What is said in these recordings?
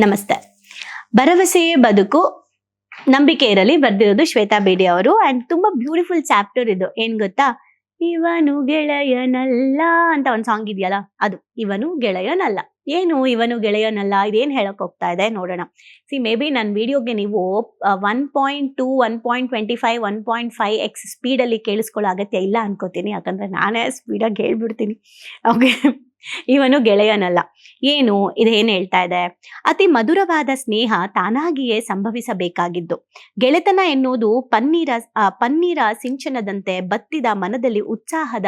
ನಮಸ್ತೆ. ಭರವಸೆಯೇ ಬದುಕು, ನಂಬಿಕೆ ಇರಲಿ, ಬರ್ದಿರೋದು ಶ್ವೇತಾ ಬೇಡಿ ಅವರು. ಅಂಡ್ ತುಂಬಾ ಬ್ಯೂಟಿಫುಲ್ ಚಾಪ್ಟರ್ ಇದು. ಏನ್ ಗೊತ್ತಾ? ಇವನು ಗೆಳೆಯನಲ್ಲ ಅಂತ ಒಂದ್ ಸಾಂಗ್ ಇದೆಯಲ್ಲ, ಅದು. ಇವನು ಗೆಳೆಯನಲ್ಲ ಏನು ಇವನು ಗೆಳೆಯನಲ್ಲ ಇದೇನ್ ಹೇಳಕ್ ಹೋಗ್ತಾ ಇದೆ ನೋಡೋಣ. ಸಿ ಮೇ ಬಿ ನನ್ನ ವಿಡಿಯೋಗೆ ನೀವು one point two one point twenty five one point five x ಸ್ಪೀಡಲ್ಲಿ ಕೇಳಿಸ್ಕೊಳ್ಳೋ ಅಗತ್ಯ ಇಲ್ಲ ಅನ್ಕೋತೀನಿ. ಯಾಕಂದ್ರೆ ನಾನೇ ಸ್ಪೀಡಾಗಿ ಹೇಳ್ಬಿಡ್ತೀನಿ. ಓಕೆ ಇವನು ಗೆಳೆಯನಲ್ಲ. ಏನು? ಇದೇನ್ ಹೇಳ್ತಾ ಇದೆ? ಅತಿ ಮಧುರವಾದ ಸ್ನೇಹ ತಾನಾಗಿಯೇ ಸಂಭವಿಸಬೇಕಾಗಿದ್ದು. ಗೆಳೆತನ ಎನ್ನುವುದು ಪನ್ನೀರ ಪನ್ನೀರ ಸಿಂಚನದಂತೆ ಬತ್ತಿದ ಮನದಲ್ಲಿ ಉತ್ಸಾಹದ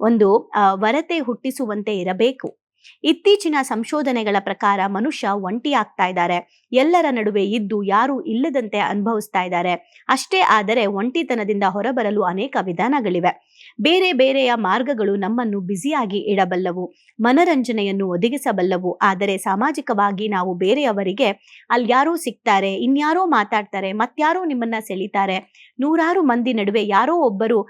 ಒಂದು ವರತೆ ಹುಟ್ಟಿಸುವಂತೆ ಇರಬೇಕು. ಇತ್ತೀಚಿನ ಸಂಶೋಧನೆಗಳ ಪ್ರಕಾರ ಮನುಷ್ಯ ಒಂಟಿಯಾಗ್ತಾ ಇದ್ದಾರೆ. ಎಲ್ಲರ ನಡುವೆ ಇದ್ದು ಯಾರು ಇಲ್ಲದಂತೆ ಅನುಭವಿಸ್ತಾ ಇದ್ದಾರೆ. ಅಷ್ಟೇ ಆದರೆ ಒಂಟಿತನದಿಂದ ಹೊರಬರಲು ಅನೇಕ ವಿಧಾನಗಳಿವೆ. ಬೇರೆ ಬೇರೆಯ ಮಾರ್ಗಗಳು ನಮ್ಮನ್ನು ಬ್ಯುಸಿಯಾಗಿ ಇಡಬಲ್ಲವು. ಮನರಂಜನೆಯನ್ನು ಒದಗಿಸಬಲ್ಲವು. ಆದರೆ ಸಾಮಾಜಿಕವಾಗಿ ನಾವು ಬೇರೆಯವರಿಗೆ ಅಲ್ಯಾರೋ ಸಿಗ್ತಾರೆ ಇನ್ಯಾರೋ ಮಾತಾಡ್ತಾರೆ, ಮತ್ಯಾರೋ ನಿಮ್ಮನ್ನ ಸೆಳಿತಾರೆ. ನೂರಾರು ಮಂದಿ ನಡುವೆ ಯಾರೋ ಒಬ್ಬರು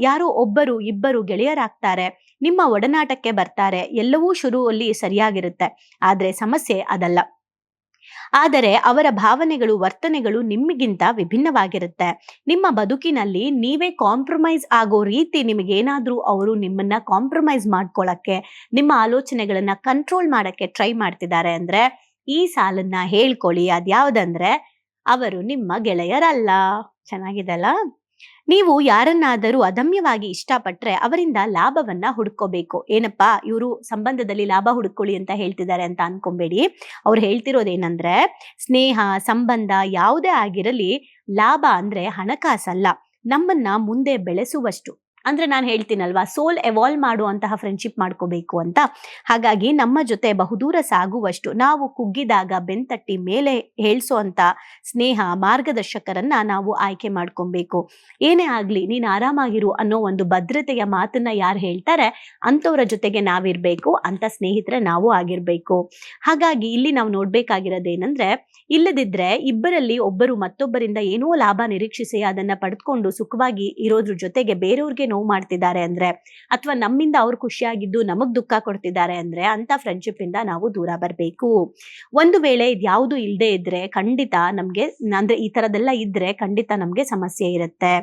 ಯಾರೋ ಒಬ್ಬರು ಇಬ್ಬರು ಗೆಳೆಯರಾಗ್ತಾರೆ. ನಿಮ್ಮ ಒಡನಾಟಕ್ಕೆ ಬರ್ತಾರೆ, ಎಲ್ಲವೂ ಶುರುವಲ್ಲಿ ಸರಿಯಾಗಿರುತ್ತೆ. ಆದ್ರೆ ಸಮಸ್ಯೆ ಅದಲ್ಲ. ಆದರೆ ಅವರ ಭಾವನೆಗಳು, ವರ್ತನೆಗಳು ನಿಮಗಿಂತ ವಿಭಿನ್ನವಾಗಿರುತ್ತೆ. ನಿಮ್ಮ ಬದುಕಿನಲ್ಲಿ ನೀವೇ ಕಾಂಪ್ರಮೈಸ್ ಆಗೋ ರೀತಿ ನಿಮಗೇನಾದ್ರೂ ಅವರು ನಿಮ್ಮನ್ನ ಕಾಂಪ್ರಮೈಸ್ ಮಾಡ್ಕೊಳಕ್ಕೆ, ನಿಮ್ಮ ಆಲೋಚನೆಗಳನ್ನ ಕಂಟ್ರೋಲ್ ಮಾಡಕ್ಕೆ ಟ್ರೈ ಮಾಡ್ತಿದ್ದಾರೆ ಅಂದ್ರೆ, ಈ ಸಾಲನ್ನ ಹೇಳ್ಕೊಳ್ಳಿ. ಅದ್ಯಾವ್ದಂದ್ರೆ, ಅವರು ನಿಮ್ಮ ಗೆಳೆಯರಲ್ಲ. ಚೆನ್ನಾಗಿದೆಲ್ಲ ನೀವು ಯಾರನ್ನಾದರೂ ಅದಮ್ಯವಾಗಿ ಇಷ್ಟಪಟ್ರೆ ಅವರಿಂದ ಲಾಭವನ್ನ ಹುಡ್ಕೋಬೇಕು ಏನಪ್ಪಾ, ಇವರು ಸಂಬಂಧದಲ್ಲಿ ಲಾಭ ಹುಡ್ಕೊಳ್ಳಿ ಅಂತ ಹೇಳ್ತಿದ್ದಾರೆ ಅಂತ ಅನ್ಕೊಂಬೇಡಿ. ಅವ್ರು ಹೇಳ್ತಿರೋದೇನಂದ್ರೆ, ಸ್ನೇಹ, ಸಂಬಂಧ ಯಾವುದೇ ಆಗಿರಲಿ, ಲಾಭ ಅಂದ್ರೆ ಹಣಕಾಸಲ್ಲ. ನಮ್ಮನ್ನ ಮುಂದೆ ಬೆಳೆಸುವಷ್ಟು. ಅಂದ್ರೆ ನಾನು ಹೇಳ್ತೀನಲ್ವಾ ಸೋಲ್ ಎವಾಲ್ವ್ ಮಾಡುವಂತಹ ಫ್ರೆಂಡ್ಶಿಪ್ ಮಾಡ್ಕೋಬೇಕು ಅಂತ. ಹಾಗಾಗಿ ನಮ್ಮ ಜೊತೆ ಬಹುದೂರ ಸಾಗುವಷ್ಟು ನಾವು ಕುಗ್ಗಿದಾಗ ಬೆಂತಟ್ಟಿ ಮೇಲೆ ಅಂತ ಸ್ನೇಹ, ಮಾರ್ಗದರ್ಶಕರನ್ನ ನಾವು ಆಯ್ಕೆ ಮಾಡ್ಕೊಬೇಕು. ಏನೇ ಆಗಲಿ, ನೀನು ಆರಾಮಾಗಿರು ಅನ್ನೋ ಒಂದು ಭದ್ರತೆಯ ಮಾತನ್ನ ಯಾರು ಹೇಳ್ತಾರೆ, ಅಂಥವ್ರ ಜೊತೆಗೆ ನಾವಿರಬೇಕು ಅಂತ ಸ್ನೇಹಿತರೆ ನಾವು ಆಗಿರಬೇಕು. ಹಾಗಾಗಿ ಇಲ್ಲಿ ನಾವು ನೋಡ್ಬೇಕಾಗಿರೋದೇನಂದ್ರೆ, ಇಲ್ಲದಿದ್ರೆ ಇಬ್ಬರಲ್ಲಿ ಒಬ್ಬರು ಮತ್ತೊಬ್ಬರಿಂದ ಏನೋ ಲಾಭ ನಿರೀಕ್ಷಿಸಿ ಅದನ್ನ ಪಡೆದುಕೊಂಡು ಸುಖವಾಗಿ ಇರೋದ್ರ ಜೊತೆಗೆ ಬೇರೆಯವ್ರಿಗೆ ನೋವು ಮಾಡ್ತಿದ್ದಾರೆ ಅಂದ್ರೆ ಅಥವಾ ನಮ್ಮಿಂದ ಅವ್ರು ಖುಷಿಯಾಗಿದ್ದು ನಮಗ್ ದುಃಖ ಕೊಡ್ತಿದ್ದಾರೆ ಅಂದ್ರೆ ಅಂತ ಫ್ರೆಂಡ್ಶಿಪ್ ಇಂದ ನಾವು ದೂರ ಬರಬೇಕು. ಒಂದು ವೇಳೆ ಇದ್ಯಾವುದು ಇಲ್ಲದೆ ಇದ್ರೆ ಖಂಡಿತ ನಮ್ಗೆ ಅಂದ್ರೆ ಈ ತರದೆಲ್ಲ ಇದ್ರೆ ಖಂಡಿತ ನಮ್ಗೆ ಸಮಸ್ಯೆ ಇರುತ್ತೆ.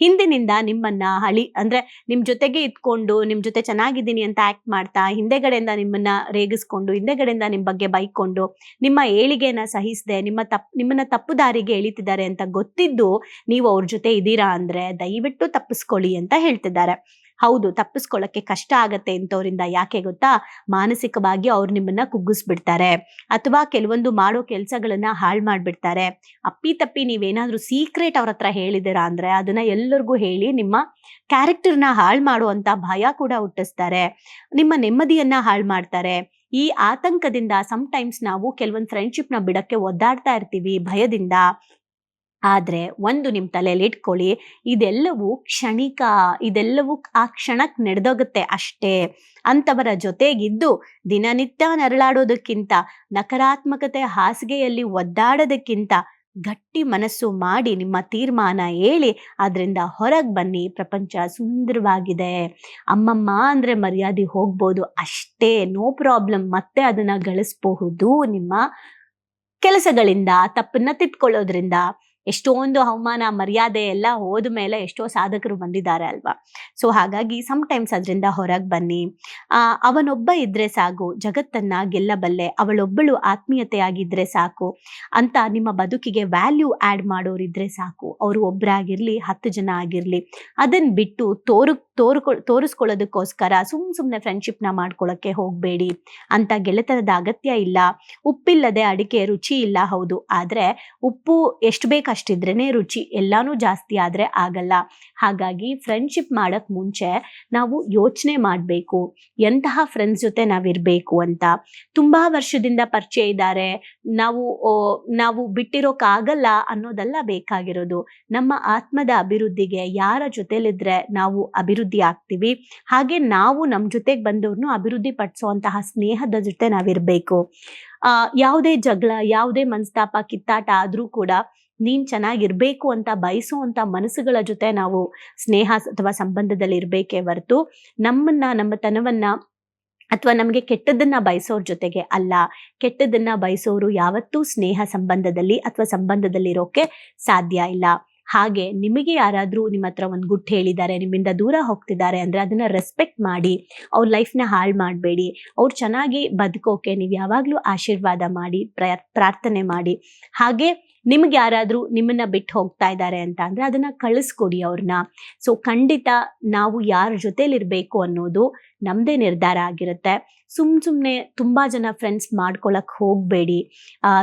ಹಿಂದಿನಿಂದ ನಿಮ್ಮನ್ನ ಹಳಿ ಅಂದ್ರೆ ನಿಮ್ ಜೊತೆಗೆ ಇದ್ಕೊಂಡು ನಿಮ್ ಜೊತೆ ಚೆನ್ನಾಗಿದ್ದೀನಿ ಅಂತ ಆಕ್ಟ್ ಮಾಡ್ತಾ ಹಿಂದೆಗಡೆಯಿಂದ ನಿಮ್ಮನ್ನ ರೇಗಿಸ್ಕೊಂಡು ಹಿಂದೆಗಡೆಯಿಂದ ನಿಮ್ ಬಗ್ಗೆ ಬೈಕೊಂಡು ನಿಮ್ಮ ಏಳಿಗೆನ ಸಹಿಸದೆ ನಿಮ್ಮ ತಪ್ ನಿಮ್ಮನ್ನ ತಪ್ಪು ದಾರಿಗೆ ಎಳಿತಿದ್ದಾರೆ ಅಂತ ಗೊತ್ತಿದ್ದು ನೀವು ಅವ್ರ ಜೊತೆ ಇದ್ದೀರಾ ಅಂದ್ರೆ ದಯವಿಟ್ಟು ತಪ್ಪಿಸ್ಕೊಳ್ಳಿ ಅಂತ ಹೇಳ್ತಿದ್ದಾರೆ. ಹೌದು ತಪ್ಪಿಸ್ಕೊಳ್ಳಕ್ಕೆ ಕಷ್ಟ ಆಗತ್ತೆ ಇಂಥವ್ರಿಂದ. ಯಾಕೆ ಗೊತ್ತಾ? ಮಾನಸಿಕವಾಗಿ ಅವ್ರು ನಿಮ್ಮನ್ನ ಕುಗ್ಗಿಸ್ಬಿಡ್ತಾರೆ. ಅಥವಾ ಕೆಲವೊಂದು ಮಾಡೋ ಕೆಲಸಗಳನ್ನ ಹಾಳು ಮಾಡ್ಬಿಡ್ತಾರೆ. ಅಪ್ಪಿ ತಪ್ಪಿ ನೀವೇನಾದ್ರೂ ಸೀಕ್ರೆಟ್ ಅವ್ರ ಹತ್ರ ಹೇಳಿದಿರಾ ಅಂದ್ರೆ ಅದನ್ನ ಎಲ್ಲರಿಗೂ ಹೇಳಿ ನಿಮ್ಮ ಕ್ಯಾರೆಕ್ಟರ್ನ ಹಾಳು ಮಾಡುವಂತ ಭಯ ಕೂಡ ಹುಟ್ಟಿಸ್ತಾರೆ. ನಿಮ್ಮ ನೆಮ್ಮದಿಯನ್ನ ಹಾಳು ಮಾಡ್ತಾರೆ. ಈ ಆತಂಕದಿಂದ ಟೈಮ್ಸ್ ನಾವು ಕೆಲವೊಂದು ಫ್ರೆಂಡ್ಶಿಪ್ನ ಬಿಡಕ್ಕೆ ಒದ್ದಾಡ್ತಾ ಇರ್ತೀವಿ ಭಯದಿಂದ. ಆದ್ರೆ ಒಂದು ನಿಮ್ ತಲೆಯಲ್ಲಿ ಇಟ್ಕೊಳ್ಳಿ, ಇದೆಲ್ಲವೂ ಕ್ಷಣಿಕ, ಇದೆಲ್ಲವೂ ಆ ಕ್ಷಣಕ್ ನಡೆದೋಗುತ್ತೆ ಅಷ್ಟೇ. ಅಂತವರ ಜೊತೆಗಿದ್ದು ದಿನನಿತ್ಯ ನರಳಾಡೋದಕ್ಕಿಂತ, ನಕಾರಾತ್ಮಕತೆ ಹಾಸಿಗೆಯಲ್ಲಿ ಒದ್ದಾಡೋದಕ್ಕಿಂತ ಗಟ್ಟಿ ಮನಸ್ಸು ಮಾಡಿ ನಿಮ್ಮ ತೀರ್ಮಾನ ಹೇಳಿ, ಅದರಿಂದ ಹೊರಗೆ ಬನ್ನಿ, ಪ್ರಪಂಚ ಸುಂದರವಾಗಿದೆ. ಅಮ್ಮಮ್ಮ ಅಂದರೆ ಮರ್ಯಾದೆ ಹೋಗ್ಬೋದು ಅಷ್ಟೇ, ನೋ ಪ್ರಾಬ್ಲಮ್, ಮತ್ತೆ ಅದನ್ನ ಗಳಿಸ್ಬಹುದು ನಿಮ್ಮ ಕೆಲಸಗಳಿಂದ, ತಪ್ಪನ್ನ ತಿದ್ಕೊಳ್ಳೋದ್ರಿಂದ ಎಷ್ಟೊಂದು ಅವಮಾನ, ಮರ್ಯಾದೆ ಎಲ್ಲ ಹೋದ ಮೇಲೆ ಎಷ್ಟೋ ಸಾಧಕರು ಬಂದಿದ್ದಾರೆ ಅಲ್ವಾ? ಸೊ ಹಾಗಾಗಿ ಟೈಮ್ಸ್ ಅದರಿಂದ ಹೊರಗೆ ಬನ್ನಿ. ಅವನೊಬ್ಬ ಇದ್ರೆ ಸಾಕು, ಜಗತ್ತನ್ನ ಗೆಲ್ಲಬಲ್ಲೆ, ಅವಳೊಬ್ಬಳು ಆತ್ಮೀಯತೆಯಾಗಿದ್ರೆ ಸಾಕು ಅಂತ ನಿಮ್ಮ ಬದುಕಿಗೆ ವ್ಯಾಲ್ಯೂ ಆಡ್ ಮಾಡೋರಿದ್ರೆ ಸಾಕು. ಅವರು ಒಬ್ಬರಾಗಿರ್ಲಿ ಹತ್ತು ಜನ ಆಗಿರ್ಲಿ ಅದನ್ನ ಬಿಟ್ಟು ತೋರು, ತೋರ್ಕೊ, ತೋರಿಸ್ಕೊಳ್ಳೋದಕ್ಕೋಸ್ಕರ ಸುಮ್ ಸುಮ್ನೆ ಫ್ರೆಂಡ್ಶಿಪ್ ಮಾಡ್ಕೊಳ್ಳೋಕ್ಕೆ ಹೋಗ್ಬೇಡಿ ಅಂತ ಗೆಳೆತನದ ಅಗತ್ಯ ಇಲ್ಲ. ಉಪ್ಪಿಲ್ಲದೆ ಅಡಿಕೆ ರುಚಿ ಇಲ್ಲ ಹೌದು, ಆದ್ರೆ ಉಪ್ಪು ಎಷ್ಟು ಬೇಕಷ್ಟಿದ್ರೇನೆ ರುಚಿ ಎಲ್ಲಾನು ಜಾಸ್ತಿ ಆದ್ರೆ ಆಗಲ್ಲ. ಹಾಗಾಗಿ ಫ್ರೆಂಡ್ಶಿಪ್ ಮಾಡೋಕ್ಕೆ ಮುಂಚೆ ನಾವು ಯೋಚನೆ ಮಾಡಬೇಕು, ಎಂತಹ ಫ್ರೆಂಡ್ಸ್ ಜೊತೆ ನಾವಿರಬೇಕು ಅಂತ. ತುಂಬಾ ವರ್ಷದಿಂದ ಪರಿಚಯ ಇದ್ದಾರೆ. ನಾವು ನಾವು ಬಿಟ್ಟಿರೋಕ್ಕಾಗಲ್ಲ ಅನ್ನೋದೆಲ್ಲ ಬೇಕಾಗಿರೋದು. ನಮ್ಮ ಆತ್ಮದ ಅಭಿವೃದ್ಧಿಗೆ ಯಾರ ಜೊತೆಲಿದ್ರೆ ನಾವು ಅಭಿವೃದ್ಧಿ ಆಗ್ತೀವಿ. ಹಾಗೆ ನಾವು ನಮ್ಮ ಜೊತೆಗೆ ಬಂದವ್ರನ್ನು ಅಭಿವೃದ್ಧಿ ಪಡಿಸುವಂತಹ ಸ್ನೇಹದ ಜೊತೆ ನಾವಿರಬೇಕು. ಆ, ಯಾವುದೇ ಜಗಳ, ಯಾವುದೇ ಮನಸ್ತಾಪ, ಕಿತ್ತಾಟ ಆದ್ರೂ ಕೂಡ ನೀನ್ ಚೆನ್ನಾಗಿರ್ಬೇಕು ಅಂತ ಬಯಸುವಂತ ಮನಸ್ಸುಗಳ ಜೊತೆ ನಾವು ಸ್ನೇಹ ಅಥವಾ ಸಂಬಂಧದಲ್ಲಿ ಇರ್ಬೇಕೇ ಹೊರತು ನಮ್ಮನ್ನ, ನಮ್ಮ ತನವನ್ನ ಅಥವಾ ನಮಗೆ ಕೆಟ್ಟದನ್ನ ಬಯಸೋರ್ ಜೊತೆಗೆ ಅಲ್ಲ. ಕೆಟ್ಟದನ್ನ ಬಯಸೋರು ಯಾವತ್ತೂ ಸ್ನೇಹ ಸಂಬಂಧದಲ್ಲಿ ಅಥವಾ ಸಂಬಂಧದಲ್ಲಿರೋಕೆ ಸಾಧ್ಯ ಇಲ್ಲ. ಹಾಗೆ ನಿಮಗೆ ಯಾರಾದರೂ ನಿಮ್ಮ ಹತ್ರ ಒಂದು ಗುಟ್ಟು ಹೇಳಿದ್ದಾರೆ, ನಿಮ್ಮಿಂದ ದೂರ ಹೋಗ್ತಿದ್ದಾರೆ ಅಂದರೆ ಅದನ್ನ ರೆಸ್ಪೆಕ್ಟ್ ಮಾಡಿ, ಅವ್ರ ಲೈಫ್ನ ಹಾಳು ಮಾಡಬೇಡಿ, ಅವ್ರು ಚೆನ್ನಾಗಿ ಬದುಕೋಕೆ ನೀವು ಯಾವಾಗಲೂ ಆಶೀರ್ವಾದ ಮಾಡಿ ಪ್ರಾರ್ಥನೆ ಮಾಡಿ. ಹಾಗೆ ನಿಮ್ಗೆ ಯಾರಾದರೂ ನಿಮ್ಮನ್ನ ಬಿಟ್ಟು ಹೋಗ್ತಾ ಇದ್ದಾರೆ ಅಂತ ಅಂದರೆ ಅದನ್ನು ಕಳಿಸ್ಕೊಡಿ ಅವ್ರನ್ನ. ಸೊ ಖಂಡಿತ ನಾವು ಯಾರ ಜೊತೆಲಿರ್ಬೇಕು ಅನ್ನೋದು ನಮ್ಮದೇ ನಿರ್ಧಾರ ಆಗಿರುತ್ತೆ. ಸುಮ್ ಸುಮ್ಮನೆ ತುಂಬ ಜನ ಫ್ರೆಂಡ್ಸ್ ಮಾಡ್ಕೊಳಕ್ಕೆ ಹೋಗಬೇಡಿ.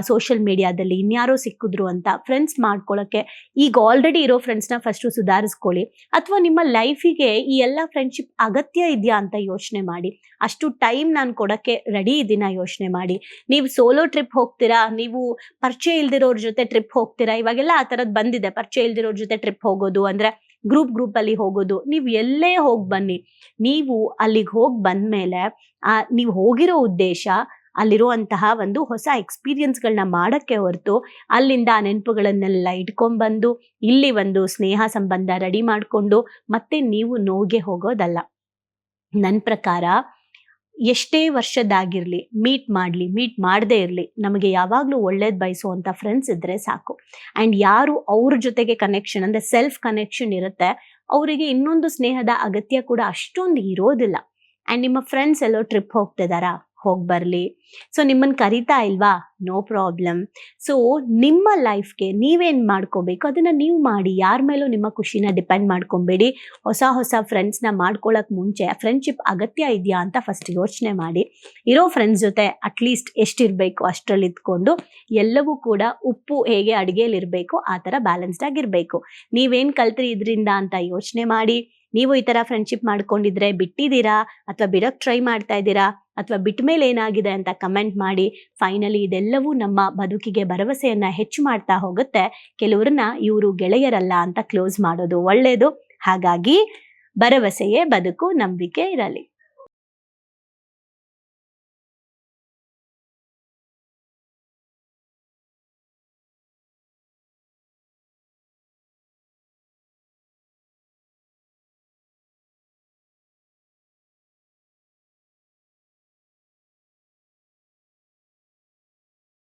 ಸೋಷಿಯಲ್ ಮೀಡಿಯಾದಲ್ಲಿ ಇನ್ಯಾರೋ ಸಿಕ್ಕಿದ್ರು ಅಂತ ಫ್ರೆಂಡ್ಸ್ ಮಾಡ್ಕೊಳಕ್ಕೆ ಈಗ ಆಲ್ರೆಡಿ ಇರೋ ಫ್ರೆಂಡ್ಸ್ನ ಫಸ್ಟು ಸುಧಾರಿಸ್ಕೊಳ್ಳಿ. ಅಥವಾ ನಿಮ್ಮ ಲೈಫಿಗೆ ಈ ಎಲ್ಲ ಫ್ರೆಂಡ್ಶಿಪ್ ಅಗತ್ಯ ಇದೆಯಾ ಅಂತ ಯೋಚನೆ ಮಾಡಿ. ಅಷ್ಟು ಟೈಮ್ ನಾನು ಕೊಡೋಕ್ಕೆ ರೆಡಿ ಇದ್ದೀನ ಯೋಚನೆ ಮಾಡಿ. ನೀವು ಸೋಲೋ ಟ್ರಿಪ್ ಹೋಗ್ತೀರಾ? ನೀವು ಪರಿಚಯ ಇಲ್ದಿರೋರ ಜೊತೆ ಟ್ರಿಪ್ ಹೋಗ್ತೀರಾ? ಇವಾಗೆಲ್ಲ ಆ ಥರದ್ದು ಬಂದಿದೆ. ಪರಿಚಯ ಇಲ್ದಿರೋರ ಜೊತೆ ಟ್ರಿಪ್ ಹೋಗೋದು ಅಂದರೆ ಗ್ರೂಪ್ ಅಲ್ಲಿ ಹೋಗೋದು. ನೀವು ಎಲ್ಲೇ ಹೋಗಿ ಬನ್ನಿ. ನೀವು ಅಲ್ಲಿಗೆ ಹೋಗಿ ಬಂದಮೇಲೆ, ಆ, ನೀವು ಹೋಗಿರೋ ಉದ್ದೇಶ ಅಲ್ಲಿರುವಂತಹ ಒಂದು ಹೊಸ ಎಕ್ಸ್ಪೀರಿಯನ್ಸ್ಗಳನ್ನ ಮಾಡೋಕ್ಕೆ ಹೊರತು ಅಲ್ಲಿಂದ ಆ ನೆನಪುಗಳನ್ನೆಲ್ಲ ಇಟ್ಕೊಂಡ್ಬಂದು ಇಲ್ಲಿ ಒಂದು ಸ್ನೇಹ ಸಂಬಂಧ ರೆಡಿ ಮಾಡಿಕೊಂಡು ಮತ್ತೆ ನೀವು ನೋಗೆ ಹೋಗೋದಲ್ಲ. ನನ್ನ ಪ್ರಕಾರ ಎಷ್ಟೇ ವರ್ಷದಾಗಿರಲಿ ಮೀಟ್ ಮಾಡಲಿ ಮೀಟ್ ಮಾಡದೇ ಇರಲಿ, ನಮಗೆ ಯಾವಾಗಲೂ ಒಳ್ಳೇದು ಬಯಸುವಂಥ ಫ್ರೆಂಡ್ಸ್ ಇದ್ದರೆ ಸಾಕು. ಆ್ಯಂಡ್ ಯಾರು ಅವ್ರ ಜೊತೆಗೆ ಕನೆಕ್ಷನ್ ಅಂದರೆ ಸೆಲ್ಫ್ ಕನೆಕ್ಷನ್ ಇರುತ್ತೆ, ಅವರಿಗೆ ಇನ್ನೊಂದು ಸ್ನೇಹದ ಅಗತ್ಯ ಕೂಡ ಅಷ್ಟೊಂದು ಇರೋದಿಲ್ಲ. ಆ್ಯಂಡ್ ನಿಮ್ಮ ಫ್ರೆಂಡ್ಸ್ ಎಲ್ಲೋ ಟ್ರಿಪ್ ಹೋಗ್ತಿದಾರಾ? ಹೋಗಿ ಬರಲಿ ಸೊ ನಿಮ್ಮನ್ನು ಕರಿತಾ ಇಲ್ವಾ? ನೋ ಪ್ರಾಬ್ಲಮ್ ಸೊ ನಿಮ್ಮ ಲೈಫ್ಗೆ ನೀವೇನು ಮಾಡ್ಕೋಬೇಕು? ಅದನ್ನು ನೀವು ಮಾಡಿ. ಯಾರ ಮೇಲೂ ನಿಮ್ಮ ಖುಷಿನ ಡಿಪೆಂಡ್ ಮಾಡ್ಕೊಬೇಡಿ. ಹೊಸ ಹೊಸ ಫ್ರೆಂಡ್ಸ್ನ ಮಾಡ್ಕೊಳ್ಳೋಕೆ ಮುಂಚೆ ಫ್ರೆಂಡ್ಶಿಪ್ ಅಗತ್ಯ ಇದೆಯಾ ಅಂತ ಫಸ್ಟ್ ಯೋಚನೆ ಮಾಡಿ. ಇರೋ ಫ್ರೆಂಡ್ಸ್ ಜೊತೆ ಅಟ್ಲೀಸ್ಟ್ ಎಷ್ಟಿರಬೇಕು ಅಷ್ಟರಲ್ಲಿ ಇದ್ಕೊಂಡು ಎಲ್ಲವೂ ಕೂಡ ಉಪ್ಪು ಹೇಗೆ ಅಡುಗೆಯಲ್ಲಿರಬೇಕು ಆ ಥರ ಬ್ಯಾಲೆನ್ಸ್ಡ್ ಆಗಿರಬೇಕು ನೀವೇನು ಕಲ್ತ್ರಿ ಇದರಿಂದ ಅಂತ ಯೋಚನೆ ಮಾಡಿ. ನೀವು ಈ ಥರ ಫ್ರೆಂಡ್ಶಿಪ್ ಮಾಡ್ಕೊಂಡಿದ್ರೆ ಬಿಟ್ಟಿದ್ದೀರಾ? ಅಥವಾ ಬಿಡೋಕ್ಕೆ ಟ್ರೈ ಮಾಡ್ತಾ ಇದ್ದೀರಾ? ಅಥವಾ ಬಿಟ್ಟ ಮೇಲೆ ಏನಾಗಿದೆ ಅಂತ ಕಮೆಂಟ್ ಮಾಡಿ ಫೈನಲಿ ಇದೆಲ್ಲವೂ ನಮ್ಮ ಬದುಕಿಗೆ ಭರವಸೆಯನ್ನ ಹೆಚ್ಚು ಮಾಡ್ತಾ ಹೋಗುತ್ತೆ. ಕೆಲವರನ್ನ ಇವರು ಗೆಳೆಯರಲ್ಲ ಅಂತ ಕ್ಲೋಸ್ ಮಾಡೋದು ಒಳ್ಳೆಯದು ಹಾಗಾಗಿ ಭರವಸೆಯೇ ಬದುಕು, ನಂಬಿಕೆ ಇರಲಿ.